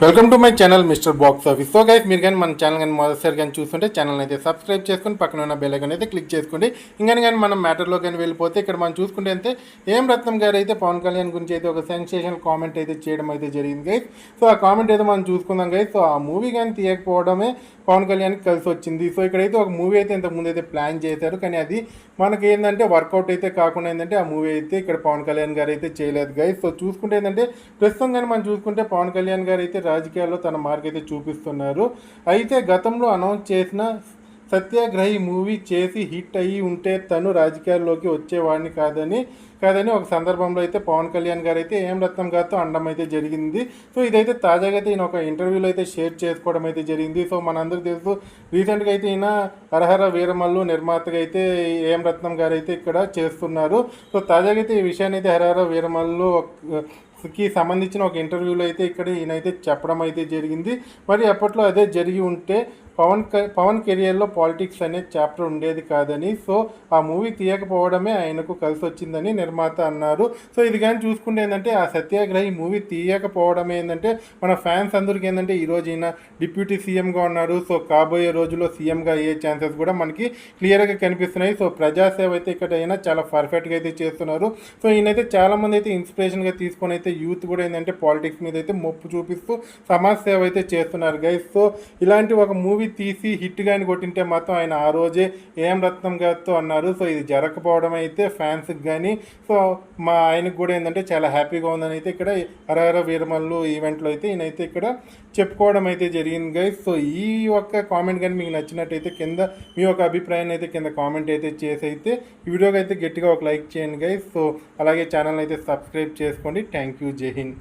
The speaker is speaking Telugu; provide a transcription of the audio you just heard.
Welcome to my channel mister box office. So guys మీరు కానీ మన ఛానల్ కానీ మొదటిసారి కానీ చూస్తుంటే ఛానల్ అయితే సబ్స్క్రైబ్ చేసుకుని పక్కన ఉన్న బెల్ అయితే క్లిక్ చేసుకోండి. ఇంకా కానీ మనం మ్యాటర్లో కానీ వెళ్ళిపోతే ఇక్కడ మనం చూసుకుంటే అయితే ఏం రత్నం గారు అయితే పవన్ కళ్యాణ్ గురించి అయితే ఒక సెన్సేషనల్ కామెంట్ అయితే చేయడం అయితే జరిగింది గైస్ సో ఆ కామెంట్ అయితే మనం చూసుకుందాం గైస్ సో ఆ మూవీ కానీ తీయకపోవడమే పవన్ కళ్యాణ్కి కలిసి వచ్చింది. సో ఇక్కడైతే ఒక మూవీ అయితే ఇంతకు ముందు అయితే ప్లాన్ చేశారు. కానీ అది మనకి ఏంటంటే వర్కౌట్ అయితే కాకుండా ఏంటంటే ఆ మూవీ అయితే ఇక్కడ పవన్ కళ్యాణ్ గారు అయితే చేయలేదు గైస్ సో చూసుకుంటే ఏంటంటే ప్రస్తుతం కానీ మనం చూసుకుంటే పవన్ కళ్యాణ్ గారు అయితే రాజకీయాల్లో తన మార్క్ అయితే చూపిస్తున్నారు. అయితే గతంలో అనౌన్స్ చేసిన సత్యాగ్రహి మూవీ చేసి హిట్ అయ్యి ఉంటే తను రాజకీయాల్లోకి వచ్చేవాడిని కాదని కాదని ఒక సందర్భంలో అయితే పవన్ కళ్యాణ్ గారు అయితే ఏం రత్నం గారితో అండం అయితే జరిగింది. సో ఇదైతే తాజాగా అయితే ఈయన ఒక ఇంటర్వ్యూలో అయితే షేర్ చేసుకోవడం అయితే జరిగింది. సో మనందరికీ తెలుసు రీసెంట్గా అయితే ఈయన హరహర వీరమల్లు నిర్మాతగా అయితే ఏం రత్నం గారు అయితే ఇక్కడ చేస్తున్నారు. సో తాజాగా అయితే ఈ విషయాన్ని అయితే హరహర వీరమల్లు కి సంబంధించిన ఒక ఇంటర్వ్యూలో అయితే ఇక్కడ ఈయనైతే చెప్పడం అయితే జరిగింది. మరి అప్పట్లో అదే జరిగి ఉంటే పవన్ క- పవన్ కెరియర్లో పాలిటిక్స్ అనే చాప్టర్ ఉండేది కాదని సో ఆ మూవీ తీయకపోవడమే ఆయనకు కలిసి వచ్చిందని నిర్మాత అన్నారు. సో ఇది కానీ చూసుకుంటే ఏంటంటే ఆ సత్యాగ్రహి మూవీ తీయకపోవడం ఏంటంటే మన ఫ్యాన్స్ అందరికీ ఏంటంటే ఈరోజు ఈయన డిప్యూటీ సీఎంగా ఉన్నారు సో కాబోయే రోజుల్లో సీఎంగా అయ్యే ఛాన్సెస్ కూడా మనకి క్లియర్గా కనిపిస్తున్నాయి. సో ప్రజాసేవ అయితే ఇక్కడ అయినా చాలా పర్ఫెక్ట్గా అయితే చేస్తున్నారు. సో ఈయనైతే చాలామంది అయితే ఇన్స్పిరేషన్గా తీసుకొని అయితే యూత్ కూడా ఏంటంటే పాలిటిక్స్ మీద అయితే మొప్పు చూపిస్తూ సమాజ సేవ అయితే చేస్తున్నారు. గైస్ సో ఇలాంటి ఒక మూవీ మూవీ తీసి హిట్ కానీ కొట్టింటే మాత్రం ఆయన ఆ రోజే ఏం రత్నం గారితో అన్నారు. సో ఇది జరగకపోవడం అయితే ఫ్యాన్స్కి కానీ సో మా ఆయనకు కూడా ఏంటంటే చాలా హ్యాపీగా ఉందని అయితే ఇక్కడ హరహర వీరమల్లు ఈవెంట్లో అయితే ఈయనైతే ఇక్కడ చెప్పుకోవడం అయితే జరిగింది గైస్ సో ఈ ఒక్క కామెంట్ కానీ మీకు నచ్చినట్టయితే కింద మీ యొక్క అభిప్రాయాన్ని అయితే కింద కామెంట్ అయితే చేసి అయితే ఈ వీడియోకి అయితే గట్టిగా ఒక లైక్ చేయండి గైస్ సో అలాగే ఛానల్ అయితే సబ్స్క్రైబ్ చేసుకోండి. థ్యాంక్ యూ జై హింద్